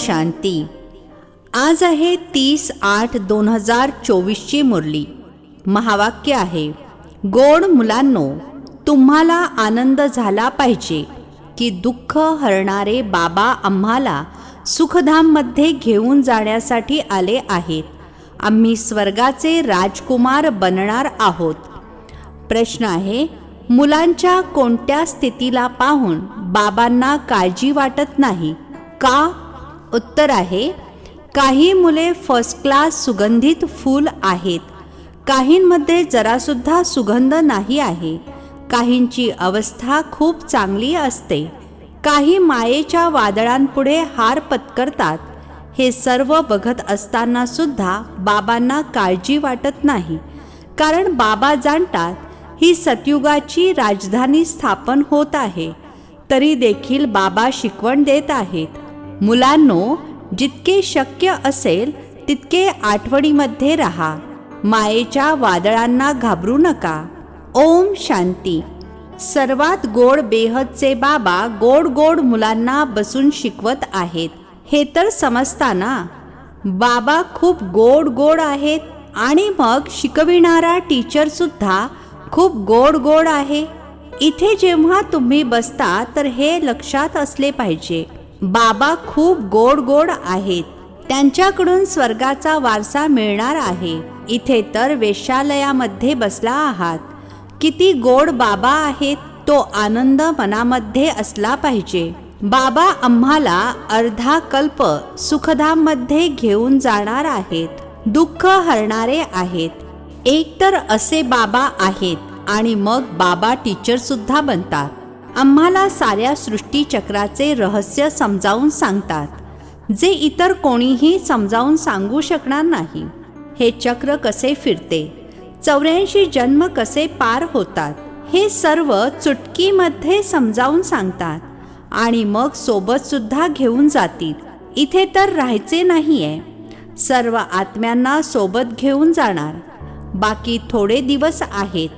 शांती. आज आहे तीस आठ दोन हजार चोवीसची मुरली. महावाक्य आहे गोड मुलांनो तुम्हाला आनंद झाला पाहिजे की दुःख हरणारे बाबा आम्हाला सुखधाममध्ये घेऊन जाण्यासाठी आले आहेत. आम्ही स्वर्गाचे राजकुमार बनणार आहोत. प्रश्न आहे मुलांच्या कोणत्या स्थितीला पाहून बाबांना काळजी वाटत नाही? का उत्तर आहे काही मुले फर्स्ट क्लास सुगंधित फूल आहेत. काहींमध्ये जरासुद्धा सुगंध नाही आहे. काहींची अवस्था खूप चांगली असते. काही मायेच्या वादळांपुढे हार पत्करतात. हे सर्व बघत असताना सुद्धा बाबांना काळजी वाटत नाही. कारण बाबा जाणतात ही सतयुगाची राजधानी स्थापन होत आहे. तरी देखील बाबा शिकवण देत आहेत. मुलांनो जितके शक्य असेल तितके आठवणीमध्ये राहा. मायेच्या वादळांना घाबरू नका. ओम शांती. सर्वात गोड बेहदचे बाबा गोड गोड मुलांना बसून शिकवत आहेत. हे तर समजताना? बाबा खूप गोड गोड आहेत आणि मग शिकविणारा टीचरसुद्धा खूप गोड गोड आहे. इथे जेव्हा तुम्ही बसता तर हे लक्षात असले पाहिजे. बाबा खूप गोड गोड आहेत. त्यांच्याकडून स्वर्गाचा वारसा मिळणार आहे. इथे तर वेश्यालयामध्ये बसला आहात. किती गोड बाबा आहेत तो आनंद मनामध्ये असला पाहिजे. बाबा आम्हाला अर्धा कल्प सुखधाममध्ये घेऊन जाणार आहेत. दुःख हरणारे आहेत. एक तर असे बाबा आहेत आणि मग बाबा टीचर सुद्धा बनतात. आम्हाला साऱ्या सृष्टीचक्राचे रहस्य समजावून सांगतात. जे इतर कोणीही समजावून सांगू शकणार नाही. हे चक्र कसे फिरते? चौऱ्याऐंशी जन्म कसे पार होतात? हे सर्व चुटकीमध्ये समजावून सांगतात. आणि मग सोबतसुद्धा घेऊन जातील. इथे तर राहायचे नाही आहे सर्व आत्म्यांना सोबत घेऊन जाणार. बाकी थोडे दिवस आहेत.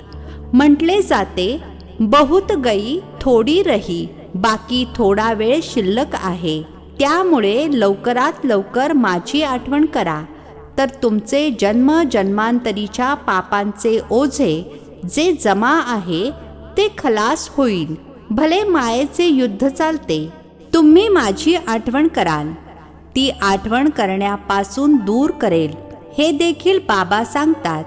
म्हटले जाते बहुत गई थोडी रही. बाकी थोडा वेळ शिल्लक आहे. त्यामुळे लवकरात लवकर माझी आठवण करा. तर तुमचे जन्म जन्मांतरीच्या पापांचे ओझे जे जमा आहे ते खलास होईल. भले मायेचे युद्ध चालते. तुम्ही माझी आठवण कराल. ती आठवण करण्यापासून दूर करेल. हे देखील बाबा सांगतात.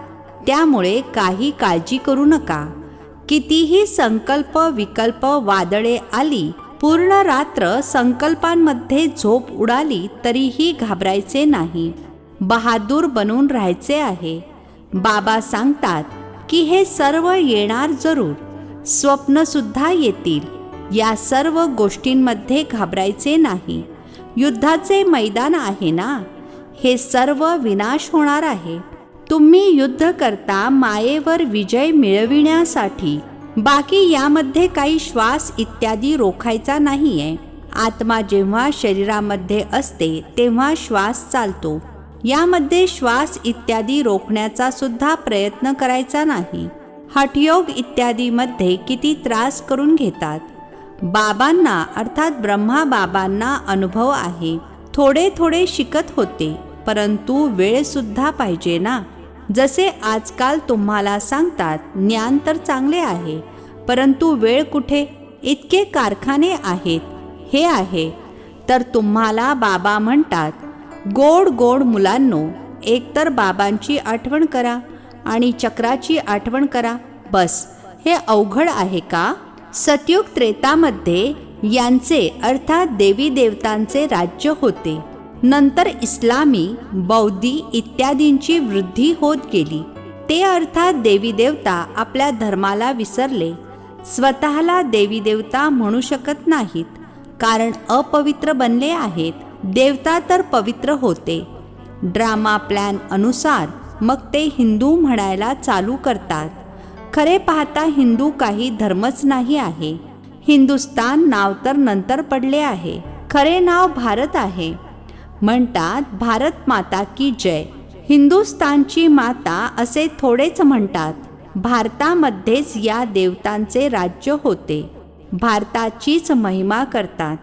त्यामुळे काही काळजी करू नका. कितीही संकल्प विकल्प वादळे आली पूर्ण रात्र संकल्पांमध्ये झोप उडाली तरीही घाबरायचे नाही. बहादूर बनून राहायचे आहे. बाबा सांगतात की हे सर्व येणार जरूर. स्वप्नसुद्धा येतील. या सर्व गोष्टींमध्ये घाबरायचे नाही. युद्धाचे मैदान आहे ना? हे सर्व विनाश होणार आहे. तुम्ही युद्ध करता मायेवर विजय मिळविण्यासाठी. बाकी यामध्ये काही श्वास इत्यादी रोखायचा नाही आहे आत्मा जेव्हा शरीरामध्ये असते तेव्हा श्वास चालतो. यामध्ये श्वास इत्यादी रोखण्याचा सुद्धा प्रयत्न करायचा नाही. हठयोग इत्यादीमध्ये किती त्रास करून घेतात? बाबांना अर्थात ब्रह्मा बाबांना अनुभव आहे. थोडे थोडे शिकत होते परंतु वेळ सुद्धा पाहिजे ना? जसे आजकाल तुम्हाला सांगतात ज्ञान तर चांगले आहे परंतु वेळ कुठे? इतके कारखाने आहेत. हे आहे. तर तुम्हाला बाबा म्हणतात गोड गोड मुलांनो एकतर बाबांची आठवण करा आणि चक्राची आठवण करा. बस हे अवघड आहे का? सतयुग त्रेतामध्ये यांचे अर्थात देवी देवतांचे राज्य होते. नंतर इस्लामी बौद्धी इत्यादींची वृद्धी होत गेली. ते अर्थात देवी देवता आपल्या धर्माला विसरले. स्वतःला देवी देवता म्हणू शकत नाहीत. कारण अपवित्र बनले आहेत. देवता तर पवित्र होते. ड्रामा प्लॅन अनुसार मग ते हिंदू म्हणायला चालू करतात. खरे पाहता हिंदू काही धर्मच नाही आहे. हिंदुस्तान नाव तर नंतर पडले आहे. खरे नाव भारत आहे. म्हणतात भारत माता की जय. हिंदुस्तानची माता असे थोडेच म्हणतात भारतामध्येच या देवतांचे राज्य होते. भारताचीच महिमा करतात.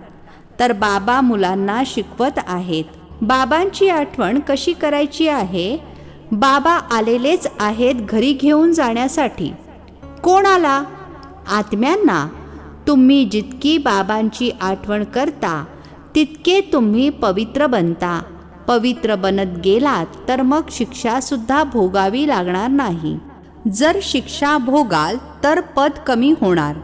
तर बाबा मुलांना शिकवत आहेत. बाबांची आठवण कशी करायची आहे? बाबा आलेलेच आहेत घरी घेऊन जाण्यासाठी. कोणाला? आत्म्यांना. तुम्ही जितकी बाबांची आठवण करता तितके तुम्ही पवित्र बनता. पवित्र बनत गेलात तर मग शिक्षासुद्धा भोगावी लागणार नाही. जर शिक्षा भोगाल तर पद कमी होणार.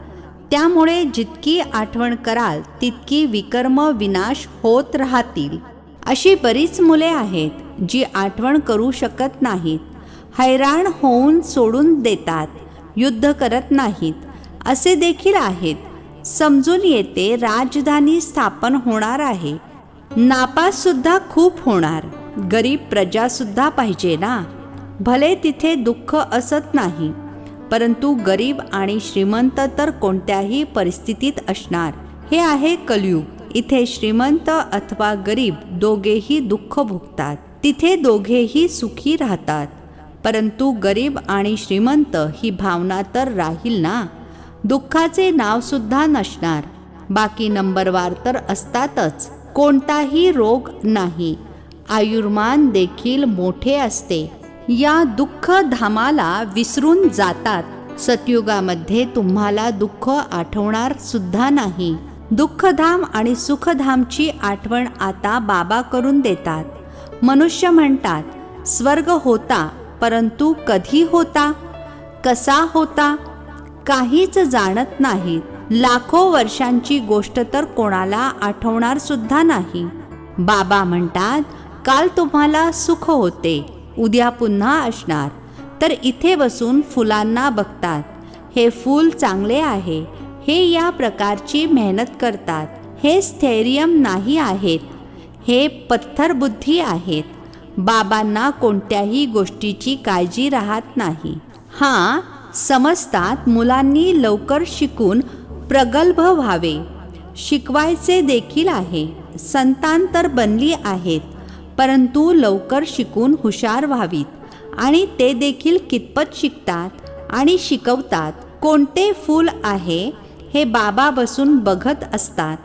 त्यामुळे जितकी आठवण कराल तितकी विकर्म विनाश होत राहतील. अशी बरीच मुले आहेत जी आठवण करू शकत नाहीत. हैराण होऊन सोडून देतात. युद्ध करत नाहीत. असे देखील आहेत समजून येते राजधानी स्थापन होणार आहे. नापास सुद्धा खूप होणार. गरीब प्रजासुद्धा पाहिजे ना? भले तिथे दुःख असत नाही परंतु गरीब आणि श्रीमंत तर कोणत्याही परिस्थितीत असणार. हे आहे कलयुग. इथे श्रीमंत अथवा गरीब दोघेही दुःख भोगतात. तिथे दोघेही सुखी राहतात. परंतु गरीब आणि श्रीमंत ही भावना तर राहील ना? दुःखाचे नावसुद्धा नसणार. बाकी नंबरवार तर असतातच. कोणताही रोग नाही. आयुर्मान देखील मोठे असते. या दुःख धामाला विसरून जातात. सतयुगामध्ये तुम्हाला दुःख आठवणार सुद्धा नाही. दुःखधाम आणि सुखधामची आठवण आता बाबा करून देतात. मनुष्य म्हणतात स्वर्ग होता परंतु कधी होता? कसा होता? काहीच जाणत नाहीत. लाखो वर्षांची गोष्ट तर कोणाला आठवणार सुद्धा नाही. बाबा म्हणतात काल तुम्हाला सुख होते उद्या पुन्हा असणार. तर इथे बसून फुलांना बघतात. हे फूल चांगले आहे हे या प्रकारची मेहनत करतात. हे स्थैर्यम नाही आहेत हे पत्थरबुद्धी आहेत. बाबांना कोणत्याही गोष्टीची काळजी राहत नाही. हां समजतात मुलांनी लवकर शिकून प्रगल्भ व्हावे. शिकवायचे देखील आहे. संतान तर बनली आहेत परंतु लवकर शिकून हुशार व्हावीत आणि ते देखील कितपत शिकतात आणि शिकवतात कोणते फूल आहे हे बाबा बसून बघत असतात.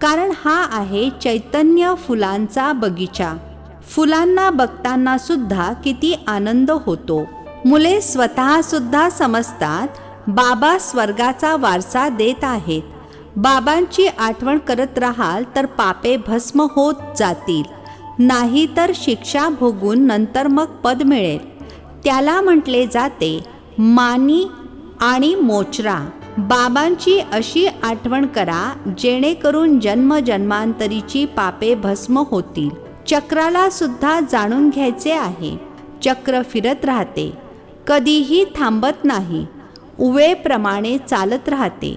कारण हा आहे चैतन्य फुलांचा बगीचा. फुलांना बघताना सुद्धा किती आनंद होतो. मुले स्वतःसुद्धा समजतात बाबा स्वर्गाचा वारसा देत आहेत. बाबांची आठवण करत राहाल तर पापे भस्म होत जातील. नाही तर शिक्षा भोगून नंतर मग पद मिळेल. त्याला म्हटले जाते मानी आणि मोचरा. बाबांची अशी आठवण करा जेणेकरून जन्मजन्मांतरीची पापे भस्म होतील. चक्राला सुद्धा जाणून घ्यायचे आहे. चक्र फिरत राहते. कधीही थांबत नाही. उवेप्रमाणे चालत राहते.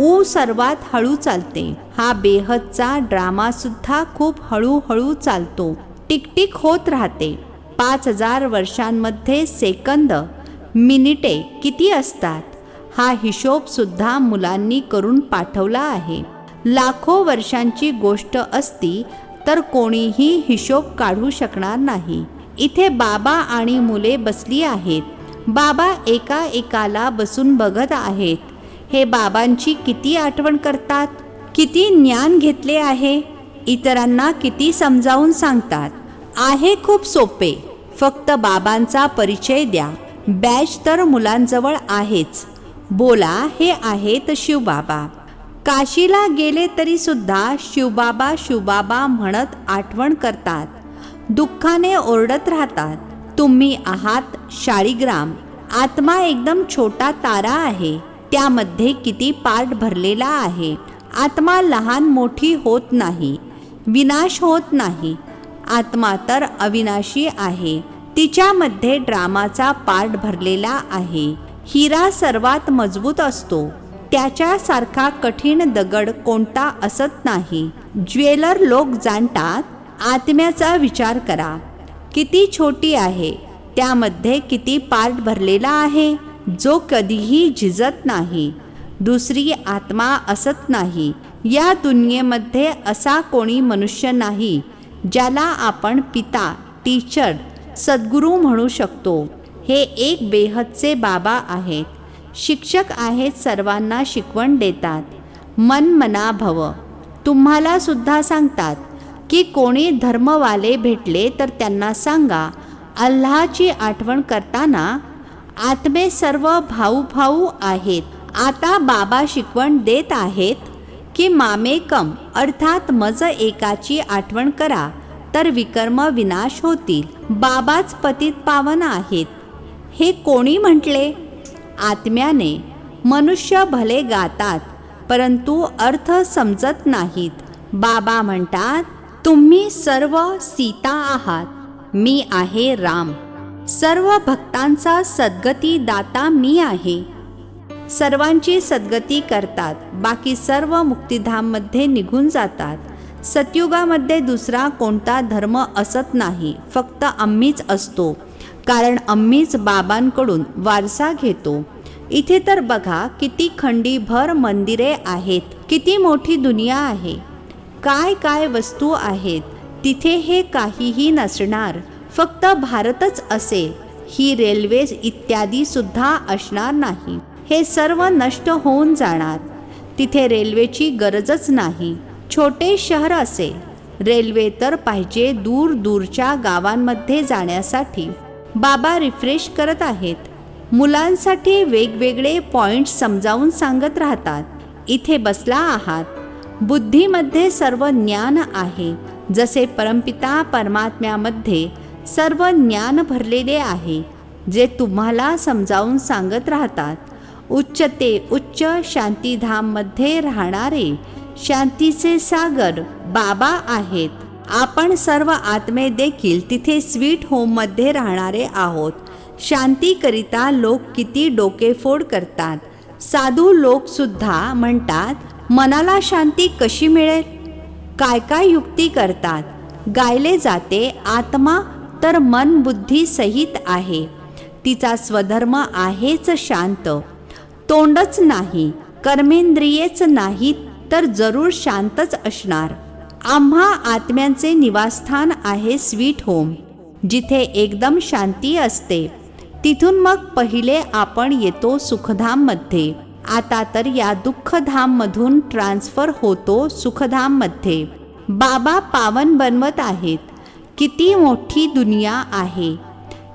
ऊ सर्वात हळू चालते. हा बेहदचा ड्रामासुद्धा खूप हळूहळू चालतो. टिकटिक होत राहते. पाच हजार वर्षांमध्ये सेकंद मिनिटे किती असतात? हा हिशोबसुद्धा मुलांनी करून पाठवला आहे. लाखो वर्षांची गोष्ट असती तर कोणीही हिशोब काढू शकणार नाही. इथे बाबा आणि मुले बसली आहेत. बाबा एका एकाला बसून बघत आहेत. हे बाबांची किती आठवण करतात? किती ज्ञान घेतले आहे? इतरांना किती समजावून सांगतात? आहे खूप सोपे. फक्त बाबांचा परिचय द्या. बॅच तर मुलांजवळ आहेच. बोला हे आहेत शिवबाबा. काशीला गेले तरी सुद्धा शिवबाबा शिवबाबा म्हणत आठवण करतात. दुःखाने ओरडत राहतात. तुम्ही आहात शाळीग्राम आत्मा एकदम छोटा तारा आहे. त्यामध्ये किती पार्ट भरलेला आहे. आत्मा लहान मोठी होत नाही. विनाश होत नाही. आत्मा तर अविनाशी आहे. तिच्यामध्ये ड्रामाचा पार्ट भरलेला आहे. हिरा सर्वात मजबूत असतो. त्याच्यासारखा कठीण दगड कोणता असत नाही. ज्वेलर लोक जाणतात. आत्म्याचा विचार करा. किती छोटी आहे त्यामध्ये किती पार्ट भरलेला आहे जो कधीही झिजत नाही. दुसरी आत्मा असत नाही. या दुनियेमध्ये असा कोणी मनुष्य नाही ज्याला आपण पिता टीचर सद्गुरू म्हणू शकतो. हे एक बेहदचे बाबा आहेत. शिक्षक आहेत सर्वांना शिकवण देतात. मन मना भव तुम्हाला सुद्धा सांगतात की कोणी धर्मवाले भेटले तर त्यांना सांगा अल्लाची आठवण करताना आत्मे सर्व भाऊ भाऊ आहेत आता बाबा शिकवण देत आहेत की मामेकम अर्थात मज एकाची आठवण करा तर विकर्म विनाश होतील बाबाच पतित पावन आहेत. हे कोणी म्हटले? आत्म्याने मनुष्य भले गातात परंतु अर्थ समजत नाहीत. बाबा म्हणतात तुम्ही सर्व सीता आहात. मी आहे राम. सर्व भक्तांचा सद्गती दाता मी आहे. सर्वांची सद्गती करतात. बाकी सर्व मुक्तिधाममध्ये निघून जातात. सतयुगामध्ये दुसरा कोणता धर्म असत नाही. फक्त आम्हीच असतो. कारण आम्हीच बाबांकडून वारसा घेतो. इथे तर बघा किती खंडीभर मंदिरे आहेत. किती मोठी दुनिया आहे. काय काय वस्तू आहेत तिथे हे काहीही नसणार फक्त भारतच असेल. ही रेल्वे इत्यादी सुद्धा असणार नाही. हे सर्व नष्ट होऊन जाणार. तिथे रेल्वेची गरजच नाही. छोटे शहर असेल रेल्वे तर पाहिजे दूर दूरच्या गावांमध्ये जाण्यासाठी. बाबा रिफ्रेश करत आहेत. मुलांसाठी वेगवेगळे पॉईंट्स समजावून सांगत राहतात. इथे बसला आहात. बुद्धीमध्ये सर्व ज्ञान आहे. जसे परमपिता परमात्म्यामध्ये सर्व ज्ञान भरलेले आहे जे तुम्हाला समजावून सांगत राहतात. उच्च ते उच्च शांतीधाममध्ये राहणारे शांतीचे सागर बाबा आहेत. आपण सर्व आत्मे देखील तिथे स्वीट होममध्ये राहणारे आहोत. शांतीकरिता लोक किती डोकेफोड करतात. साधू लोकसुद्धा म्हणतात मनाला शांती कशी मिळेल? काय काय युक्ती करतात? गायले जाते आत्मा तर मन बुद्धी सहित आहे. तिचा स्वधर्म आहेच शांत. तोंडच नाही कर्मेंद्रियेच नाहीत तर जरूर शांतच असणार. आम्हा आत्म्यांचे निवासस्थान आहे स्वीट होम जिथे एकदम शांती असते. तिथून मग पहिले आपण येतो सुखधाममध्ये. आता तर या दुःखधाममधून ट्रान्सफर होतो सुखधाममध्ये. बाबा पावन बनवत आहेत. किती मोठी दुनिया आहे.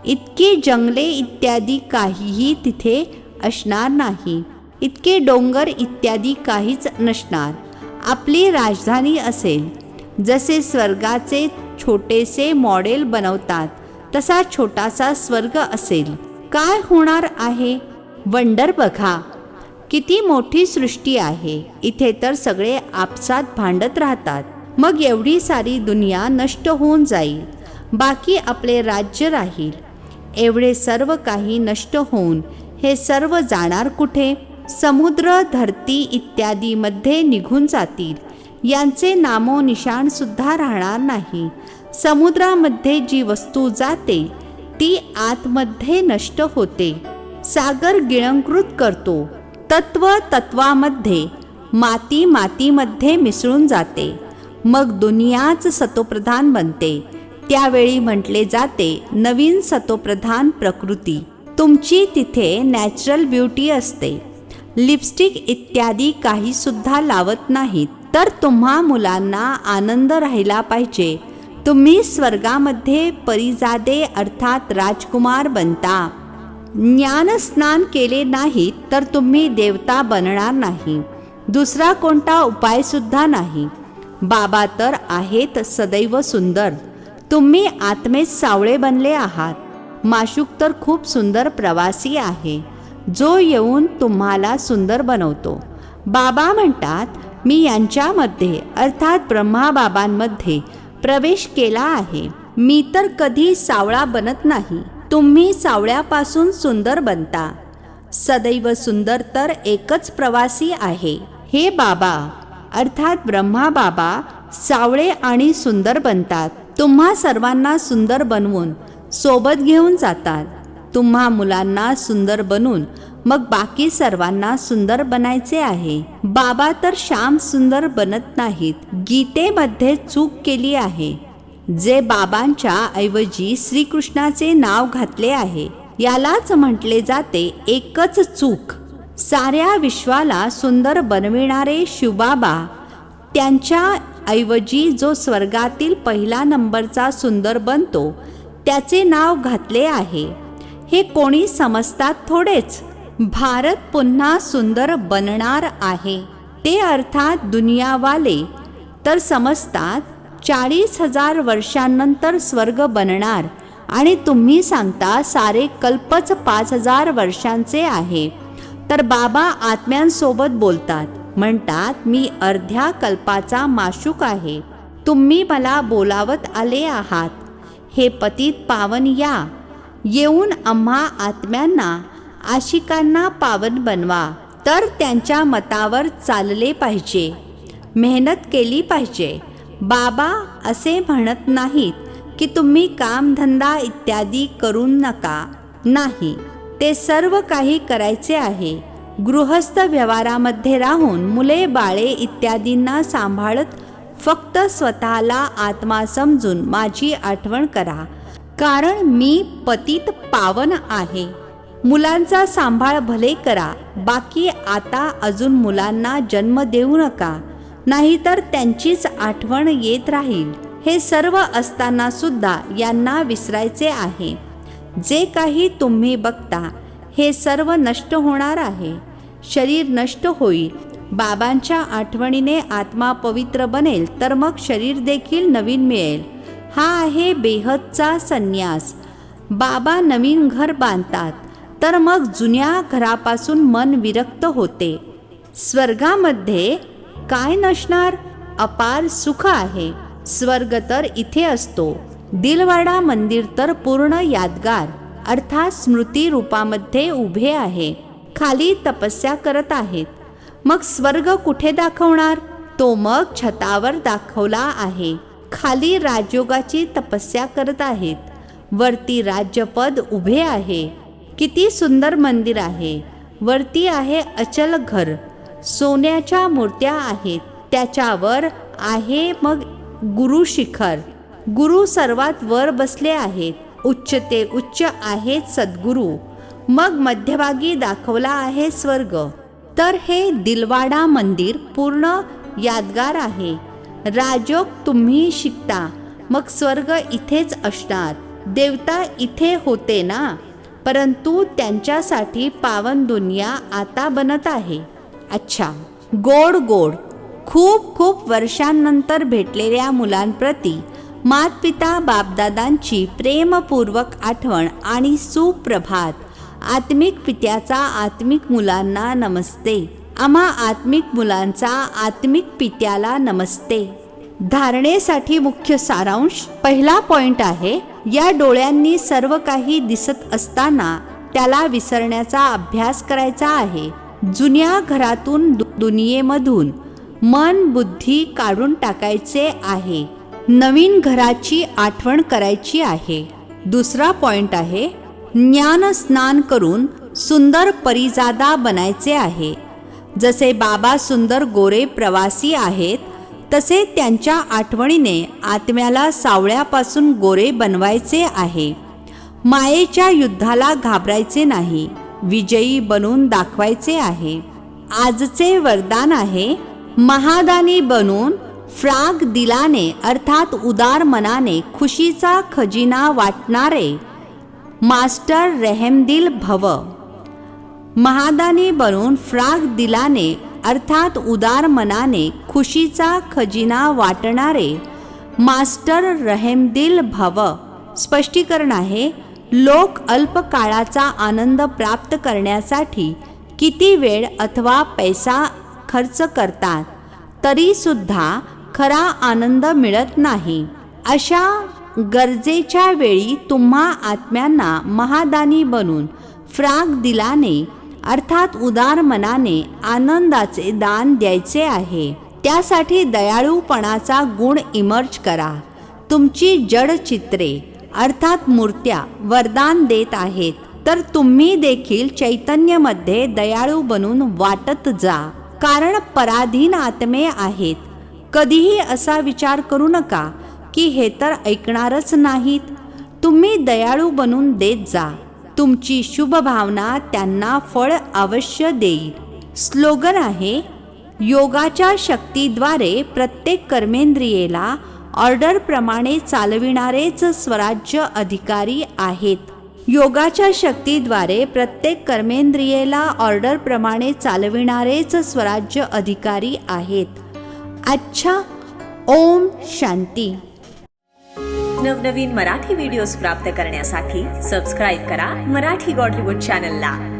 इतकी जंगले इत्यादी काहीही तिथे असणार नाही. इतके डोंगर इत्यादी काहीच नसणार. आपली राजधानी असेल. जसे स्वर्गाचे छोटेसे मॉडेल बनवतात तसा छोटासा स्वर्ग असेल. काय होणार आहे? वंडर बघा. किती मोठी सृष्टी आहे. इथे तर सगळे आपसात भांडत राहतात. मग एवढी सारी दुनिया नष्ट होऊन जाईल. बाकी आपले राज्य राहील. एवढे सर्व काही नष्ट होऊन हे सर्व जाणार कुठे? समुद्र धरती इत्यादीमध्ये निघून जातील. यांचे नामोनिशाण सुद्धा राहणार नाही. समुद्रामध्ये जी वस्तू जाते ती आतमध्ये नष्ट होते. सागर गिळंकृत करतो. तत्व तत्वामध्ये माती मातीमध्ये मिसळून जाते. मग दुनियाच सतोप्रधान बनते. त्यावेळी म्हटले जाते नवीन सतोप्रधान प्रकृती. तुमची तिथे नॅचरल ब्युटी असते. लिपस्टिक इत्यादी काही सुद्धा लावत नाहीत. तर तुम्हा मुलांना आनंद राहिला पाहिजे. तुम्ही स्वर्गामध्ये परिजादे अर्थात राजकुमार बनता. ज्ञानस्नान केले नाहीत तर तुम्ही देवता बनणार नाही. दुसरा कोणता उपायसुद्धा नाही. बाबा तर आहेत सदैव सुंदर. तुम्ही आत्मेत सावळे बनले आहात. माशुक तर खूप सुंदर प्रवासी आहे. जो येऊन तुम्हाला सुंदर बनवतो. बाबा म्हणतात मी यांच्यामध्ये अर्थात ब्रह्माबाबांमध्ये प्रवेश केला आहे. मी तर कधी सावळा बनत नाही. तुम्ही सावळ्यापासून सुंदर बनता. सदैव सुंदर तर एकच प्रवासी आहे. हे बाबा अर्थात ब्रह्मा बाबा सावळे आणि सुंदर बनतात. तुम्हा सर्वांना सुंदर बनवून सोबत घेऊन जातात. तुम्हा मुलांना सुंदर बनून मग बाकी सर्वांना सुंदर बनायचे आहे. बाबा तर श्याम सुंदर बनत नाहीत. गीतेमध्ये चूक केली आहे. जे बाबांच्या ऐवजी श्रीकृष्णाचे नाव घातले आहे यालाच म्हटले जाते एकच चूक. साऱ्या विश्वाला सुंदर बनविणारे शिवबाबा त्यांच्या ऐवजी जो स्वर्गातील पहिला नंबरचा सुंदर बनतो त्याचे नाव घातले आहे. हे कोणी समजतात थोडेच? भारत पुन्हा सुंदर बनणार आहे ते अर्थात दुनियावाले. तर समजतात चाळीस हजार वर्षांनंतर स्वर्ग बनणार. आणि तुम्ही सांगता सारे कल्पच पाच हजार वर्षांचे आहे. तर बाबा आत्म्यांसोबत बोलतात. म्हणतात मी अर्ध्या कल्पाचा माशूक आहे. तुम्ही मला बोलावत आले आहात. हे पतित पावन या. येऊन आम्हा आत्म्यांना आशिकांना पावन बनवा. तर त्यांच्या मतावर चालले पाहिजे. मेहनत केली पाहिजे. बाबा असे म्हणत नाहीत की तुम्ही कामधंदा इत्यादी करू नका. नाही ते सर्व काही करायचे आहे. गृहस्थ व्यवहारामध्ये राहून मुले बाळे इत्यादींना सांभाळत फक्त स्वतःला आत्मा समजून माझी आठवण करा. कारण मी पतित पावन आहे. मुलांचा सांभाळ भले करा बाकी आता अजून मुलांना जन्म देऊ नका. नाहीतर त्यांचीच आठवण येत राहील. हे सर्व असताना सुद्धा यांना विसरायचे आहे. जे काही तुम्ही बघता हे सर्व नष्ट होणार आहे. शरीर नष्ट होईल. बाबांच्या आठवणीने आत्मा पवित्र बनेल तर मग शरीर देखील नवीन मिळेल. हा आहे बेहदचा संन्यास. बाबा नवीन घर बांधतात तर मग जुन्या घरापासून मन विरक्त होते. स्वर्गामध्ये काय नसणार? अपार सुख आहे. स्वर्ग तर इथे असतो. दिलवाडा मंदिर तर पूर्ण यादगार. अर्थात स्मृती रूपामध्ये उभे आहे. खाली तपस्या करत आहेत. मग स्वर्ग कुठे दाखवणार? तो मग छतावर दाखवला आहे. खाली राजयोगाची तपस्या करत आहेत. वरती राज्यपद उभे आहे. किती सुंदर मंदिर आहे. वरती आहे अचल घर. सोन्याच्या मूर्त्या आहेत. त्याच्यावर आहे मग गुरु शिखर. गुरु सर्वात वर बसले आहेत. उच्च ते उच्च आहेत सद्गुरू. मग मध्यभागी दाखवला आहे स्वर्ग. तर हे दिलवाडा मंदिर पूर्ण यादगार आहे. राजोग तुम्ही शिकता. मग स्वर्ग इथेच असणार. देवता इथे होते ना? परंतु त्यांच्यासाठी पावन दुनिया आता बनत आहे. अच्छा. गोड गोड. खूप खूप वर्षांनंतर भेटलेल्या मुलांप्रती मातपिता बापदादांची प्रेमपूर्वक आठवण आणि सुप्रभात. आत्मिक पित्याचा आत्मिक मुलांना नमस्ते. आम्हा आत्मिक मुलांचा आत्मिक पित्याला नमस्ते. धारणेसाठी मुख्य सारांश पहिला पॉइंट आहे या डोळ्यांनी सर्व काही दिसत असताना त्याला विसरण्याचा अभ्यास करायचा आहे. जुन्या घरातून दु- दुनियेमधून मन बुद्धी काढून टाकायचे आहे. नवीन घराची आठवण करायची आहे. दुसरा पॉइंट आहे ज्ञान स्नान करून सुंदर परिजादा बनायचे आहे. जसे बाबा सुंदर गोरे प्रवासी आहेत तसे त्यांच्या आठवणीने आत्म्याला सावळ्यापासून गोरे बनवायचे आहे. मायेच्या युद्धाला घाबरायचे नाही. विजयी बनून दाखवायचे आहे. आजचे वरदान आहे महादानी बनून फ्राग दिलाने अर्थात उदार मनाने खुशीचा खजिना वाटणारे मास्टर रेहमदिल भव. महादानी बनून फ्राग दिलाने अर्थात उदार मनाने खुशीचा खजिना वाटणारे मास्टर रहेमदिल भव. स्पष्टीकरण आहे लोक अल्प काळाचा आनंद प्राप्त करण्यासाठी किती वेळ अथवा पैसा खर्च करतात तरीसुद्धा खरा आनंद मिळत नाही. अशा गरजेच्या वेळी तुम्हा आत्म्यांना महादानी बनून फ्राग दिलाने अर्थात उदार मनाने आनंदाचे दान द्यायचे आहे. त्यासाठी दयाळूपणाचा गुण इमर्ज करा. तुमची जड चित्रे अर्थात मूर्त्या वरदान देत आहेत. तर तुम्ही देखील चैतन्यमध्ये दयाळू बनून वाटत जा. कारण पराधीन आत्मे आहेत. कधीही असा विचार करू नका की हे तर ऐकणारच नाहीत. तुम्ही दयाळू बनून देत जा. तुमची शुभ भावना त्यांना फळ अवश्य देईल. स्लोगन आहे योगाच्या शक्तीद्वारे प्रत्येक कर्मेंद्रियेला ऑर्डरप्रमाणे चालविणारेच स्वराज्य अधिकारी आहेत. योगाच्या शक्तीद्वारे प्रत्येक कर्मेंद्रियेला ऑर्डरप्रमाणे चालविणारेच स्वराज्य अधिकारी आहेत. अच्छा ओम शांती. नवनवीन मराठी व्हिडिओज प्राप्त करण्यासाठी सबस्क्राईब करा मराठी गॉडलीवूड चॅनलला